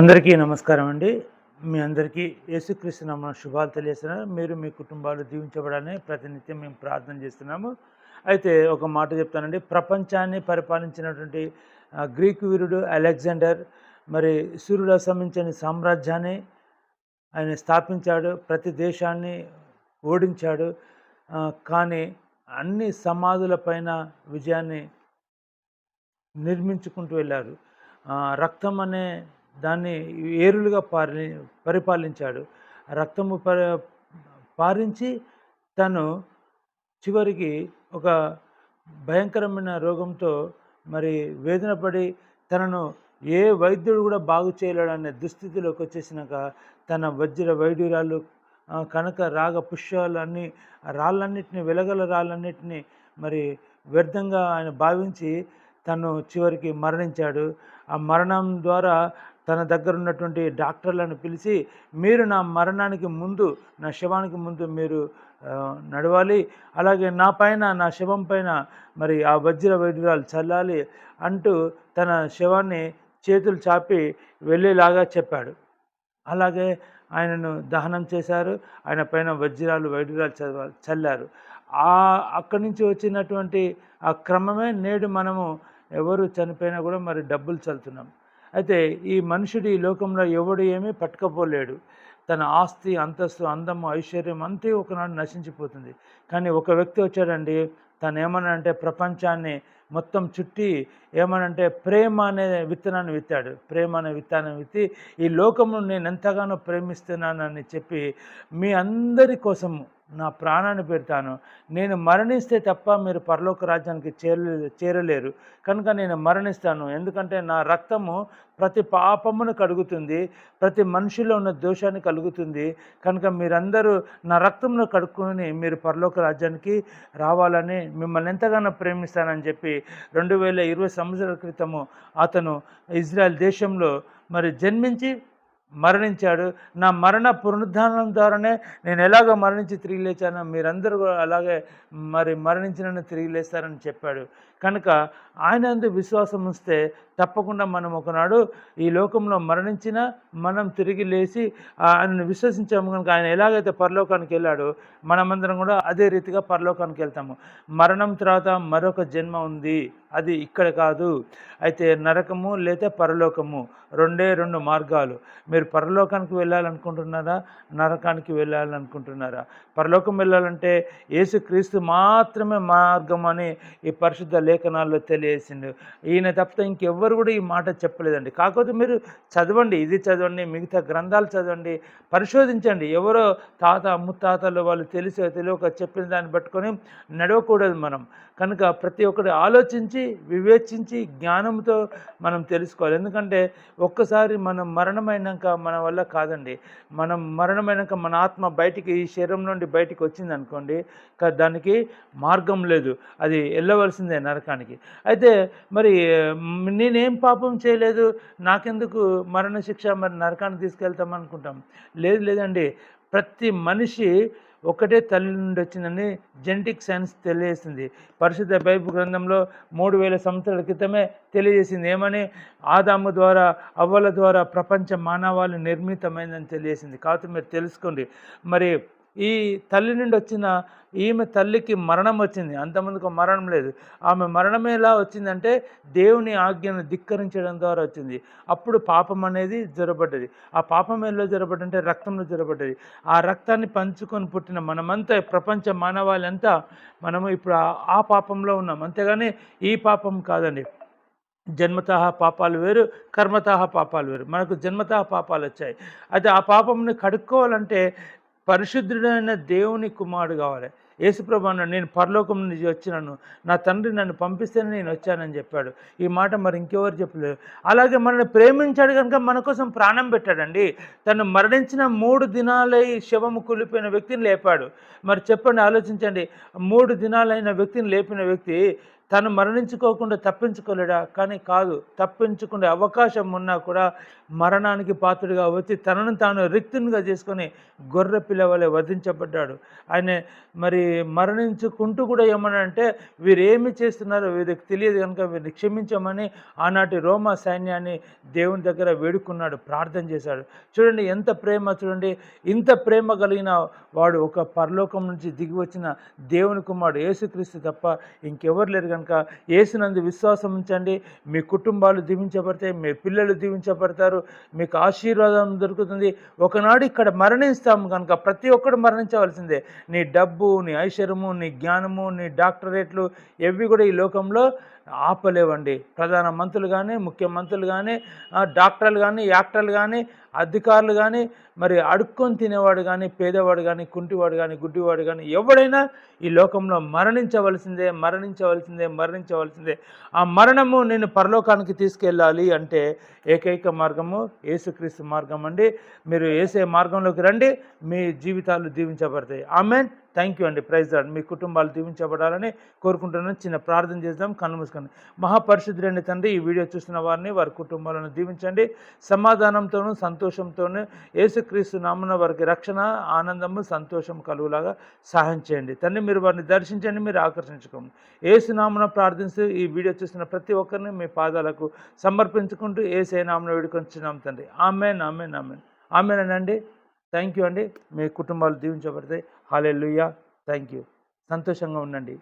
అందరికీ నమస్కారం అండి. మీ అందరికీ యేసుక్రీస్తు నమ్మ శుభాలు తెలియజేస్తున్నాను. మీరు మీ కుటుంబాలు దీవించబడాలని ప్రతినిత్యం మేము ప్రార్థన చేస్తున్నాము. అయితే ఒక మాట చెప్తానండి. ప్రపంచాన్ని పరిపాలించినటువంటి గ్రీకు వీరుడు అలెగ్జాండర్ మరి సూర్యుడు అస్తమించని సామ్రాజ్యాన్ని ఆయన స్థాపించాడు ప్రతి దేశాన్ని ఓడించాడు కానీ అన్ని సమాధుల పైన విజయాన్ని నిర్మించుకుంటూ వెళ్ళారు. రక్తం అనే దాన్ని ఏరులుగా పారి పరిపాలించాడు. రక్తము ప పారించి తను చివరికి ఒక భయంకరమైన రోగంతో మరి వేదన పడి తనను ఏ వైద్యుడు కూడా బాగు చేయలేడనే దుస్థితిలోకి వచ్చేసినాక తన వజ్ర వైడ్యురాలు కనుక రాగ పుష్యాలన్నీ ఆ వెలగల రాళ్ళన్నింటినీ మరి వ్యర్థంగా ఆయన భావించి తను చివరికి మరణించాడు. ఆ మరణం ద్వారా తన దగ్గర ఉన్నటువంటి డాక్టర్లను పిలిచి మీరు నా మరణానికి ముందు నా శవానికి ముందు మీరు నడవాలి. అలాగే నా పైన నా శవం పైన మరి ఆ వజ్ర వైద్యురాలు చల్లాలి అంటూ తన శవాన్ని చేతులు చాపి వెళ్ళేలాగా చెప్పాడు. అలాగే ఆయనను దహనం చేశారు. ఆయన పైన వజ్రాలు వైద్యురాలు చల్ల చల్లారు. ఆ అక్కడి నుంచి వచ్చినటువంటి ఆ క్రమమే నేడు మనము ఎవరు చనిపోయినా కూడా మరి డబ్బులు చల్లుతున్నాం. అయితే ఈ మనుషుడు ఈ లోకంలో ఎవడు ఏమీ పట్టుకపోలేడు. తన ఆస్తి అంతస్తు అందము ఐశ్వర్యం అంతే ఒకనాడు నశించిపోతుంది. కానీ ఒక వ్యక్తి వచ్చాడండి తను ఏమనంటే ప్రపంచాన్ని మొత్తం చుట్టి ఏమనంటే ప్రేమ అనే విత్తనాన్ని విత్తాడు. ప్రేమ అనే విత్తనాన్ని విత్తి ఈ లోకమును నేను ఎంతగానో ప్రేమిస్తున్నానని చెప్పి మీ అందరి కోసము నా ప్రాణాన్ని పెడతాను. నేను మరణిస్తే తప్ప మీరు పరలోక రాజ్యానికి చేరలే చేరలేరు. కనుక నేను మరణిస్తాను. ఎందుకంటే నా రక్తము ప్రతి పాపమును కడుగుతుంది ప్రతి మనిషిలో ఉన్న దోషాన్ని కలుగుతుంది. కనుక మీరందరూ నా రక్తంలో కడుక్కొని మీరు పరలోక రాజ్యానికి రావాలని మిమ్మల్ని ఎంతగానో ప్రేమిస్తానని చెప్పి రెండు వేల ఇరవై సంవత్సరాల క్రితము అతను ఇజ్రాయెల్ దేశంలో మరి జన్మించి మరణించాడు. నా మరణ పునరుద్ధానం ద్వారానే నేను ఎలాగ మరణించి తిరిగి లేచానో మీరందరూ కూడా అలాగే మరి మరణించిన తిరిగి లేస్తారని చెప్పాడు. కనుక ఆయన అందు విశ్వాసం ఉంచితే తప్పకుండా మనం ఒకనాడు ఈ లోకంలో మరణించిన మనం తిరిగి లేచి ఆయనను విశ్వసించాము కనుక ఆయన ఎలాగైతే పరలోకానికి వెళ్ళాడో మనమందరం కూడా అదే రీతిగా పరలోకానికి వెళ్తాము. మరణం తర్వాత మరొక జన్మ ఉంది. అది ఇక్కడ కాదు. అయితే నరకము లేదా పరలోకము రెండే రెండు మార్గాలు. మీరు పరలోకానికి వెళ్ళాలనుకుంటున్నారా? నరకానికి వెళ్ళాలనుకుంటున్నారా? పరలోకం వెళ్ళాలంటే యేసుక్రీస్తు మాత్రమే మార్గం అని ఈ పరిశుద్ధ లేఖనాల్లో తెలియసిండు ఈయన తప్పితే ఇంకెవ్వరు కూడా ఈ మాట చెప్పలేదండి. కాకపోతే మీరు చదవండి ఇది చదవండి మిగతా గ్రంథాలు చదవండి పరిశోధించండి. ఎవరో తాత ముత్తాతలు వాళ్ళు తెలిసే తెలియక చెప్పిన దాన్ని పట్టుకొని నడవకూడదు మనం. కనుక ప్రతి ఒక్కరు ఆలోచించి వివేచించి జ్ఞానంతో మనం తెలుసుకోవాలి. ఎందుకంటే ఒక్కసారి మనం మరణమైనాక మన వల్ల కాదండి. మనం మరణమైనాక మన ఆత్మ బయటికి ఈ శరీరం నుండి బయటికి వచ్చింది అనుకోండి కా- దానికి మార్గం లేదు. అది వెళ్ళవలసిందే నరకానికి. అయితే మరి నేనేం పాపం చేయలేదు? నాకెందుకు మరణశిక్ష? మరి నరకానికి తీసుకెళ్తాం అనుకుంటాం లేదు లేదండి. ప్రతి మనిషి ఒకటే తల్లి నుండి వచ్చిందని జెనెటిక్ సైన్స్ తెలియజేసింది. పరిశుద్ధ బైబిల్ గ్రంథంలో మూడు వేల సంవత్సరాల క్రితమే తెలియజేసింది. ఏమని? ఆదాము ద్వారా అవ్వల ద్వారా ప్రపంచ మానవాళి నిర్మితమైందని తెలియజేసింది. కాబట్టి మీరు తెలుసుకోండి. మరి ఈ తల్లి నుండి వచ్చిన ఈమె తల్లికి మరణం వచ్చింది. అంతమందికి మరణం లేదు. ఆమె మరణం ఎలా వచ్చిందంటే దేవుని ఆజ్ఞను ధిక్కరించడం ద్వారా వచ్చింది. అప్పుడు పాపం అనేది జొరబడ్డది ఆ పాపం ఎలా జొరబడ్డంటే రక్తంలో జొరబడ్డది ఆ రక్తాన్ని పంచుకొని పుట్టిన మనమంతా ప్రపంచ మానవాళ్ళంతా మనము ఇప్పుడు ఆ- పాపంలో ఉన్నాం. అంతేగాని ఈ పాపం కాదండి. జన్మతః పాపాలు వేరు కర్మతః పాపాలు వేరు. మనకు జన్మతః పాపాలు వచ్చాయి. అయితే ఆ పాపంని కడుక్కోవాలంటే పరిశుద్ధుడైన దేవుని కుమారుడు కావాలి. యేసుప్రభు అన్నాడు నేను పరలోకం నుంచి వచ్చినాను. నా తండ్రి నన్ను పంపిస్తేనే నేను వచ్చానని చెప్పాడు. ఈ మాట మరి ఇంకెవరు చెప్పలేదు అలాగే మనల్ని ప్రేమించాడు కనుక మన కోసం ప్రాణం పెట్టాడండి. తను మరణించిన మూడు దినాలై శవము కూలిపోయిన వ్యక్తిని లేపాడు. మరి చెప్పండి ఆలోచించండి. మూడు దినాలైన వ్యక్తిని లేపిన వ్యక్తి తను మరణించుకోకుండా తప్పించుకోలేడా? కానీ కాదు తప్పించుకునే అవకాశం ఉన్నా కూడా మరణానికి పాత్రుడిగా వచ్చి తనను తాను రిక్తునిగా చేసుకొని గొర్రె పిల్లవలే వధించబడ్డాడు. ఆయన మరి మరణించుకుంటూ కూడా ఏమనంటే వీరు ఏమి చేస్తున్నారో వీరికి తెలియదు కనుక వీరిని క్షమించమని ఆనాటి రోమా సైన్యాన్ని దేవుని దగ్గర వేడుకున్నాడు ప్రార్థన చేశాడు. చూడండి ఎంత ప్రేమ చూడండి ఇంత ప్రేమ కలిగిన వాడు ఒక పరలోకం నుంచి దిగి వచ్చిన దేవుని కుమారుడు యేసుక్రీస్తు తప్ప ఇంకెవరు లేరు కనుక కనుక ఏసునందు విశ్వాసం ఉంచండి. మీ కుటుంబాలు దీవించబడతాయి మీ పిల్లలు దీవించబడతారు. మీకు ఆశీర్వాదం దొరుకుతుంది. ఒకనాడు ఇక్కడ మరణిస్తాము కనుక ప్రతి ఒక్కడు మరణించవలసిందే. నీ డబ్బు నీ ఐశ్వర్యము నీ జ్ఞానము నీ డాక్టరేట్లు ఇవి కూడా ఈ లోకంలో ఆపలేవండి. ప్రధాన మంత్రులు కానీ ముఖ్యమంత్రులు కానీ డాక్టర్లు కానీ యాక్టర్లు కానీ అధికారులు కానీ మరి అడుక్కొని తినేవాడు కానీ పేదవాడు కానీ కుంటివాడు కానీ గుడ్డివాడు కానీ ఎవడైనా ఈ లోకంలో మరణించవలసిందే మరణించవలసిందే మరణించవలసిందే. ఆ మరణము నేను పరలోకానికి తీసుకెళ్ళాలి అంటే ఏకైక మార్గము ఏసుక్రీస్తు మార్గం అండి. మీరు వేసే మార్గంలోకి రండి మీ జీవితాలు దీవించబడతాయి. ఆమెన్. థ్యాంక్ యూ అండి ప్రైజ్ మీ కుటుంబాలు దీవించబడాలని కోరుకుంటున్నాను. చిన్న ప్రార్థన చేద్దాం. కళ్ళు మూసుకొని మహాపరిశుద్ధుడైన తండ్రి ఈ వీడియో చూసిన వారిని వారి కుటుంబాలను దీవించండి. సమాధానంతోనూ సంతోషంతోనూ యేసుక్రీస్తు నామన వారికి రక్షణ ఆనందము సంతోషం కలుగులాగా సహాయం చేయండి. తండ్రి మీరు వారిని దర్శించండి మీరు ఆకర్షించుకోండి. ఏసునామన ప్రార్థిస్తూ ఈ వీడియో చూసిన ప్రతి ఒక్కరిని మీ పాదాలకు సమర్పించుకుంటూ ఏసే నామన వేడుకొంచున్నాం తండ్రి. Amen amen amen. ఆమెనండి thank you అండి. మీ కుటుంబాలు దీవించబడతాయి. హాలే లుయ్యా థ్యాంక్ యూ. సంతోషంగా ఉండండి.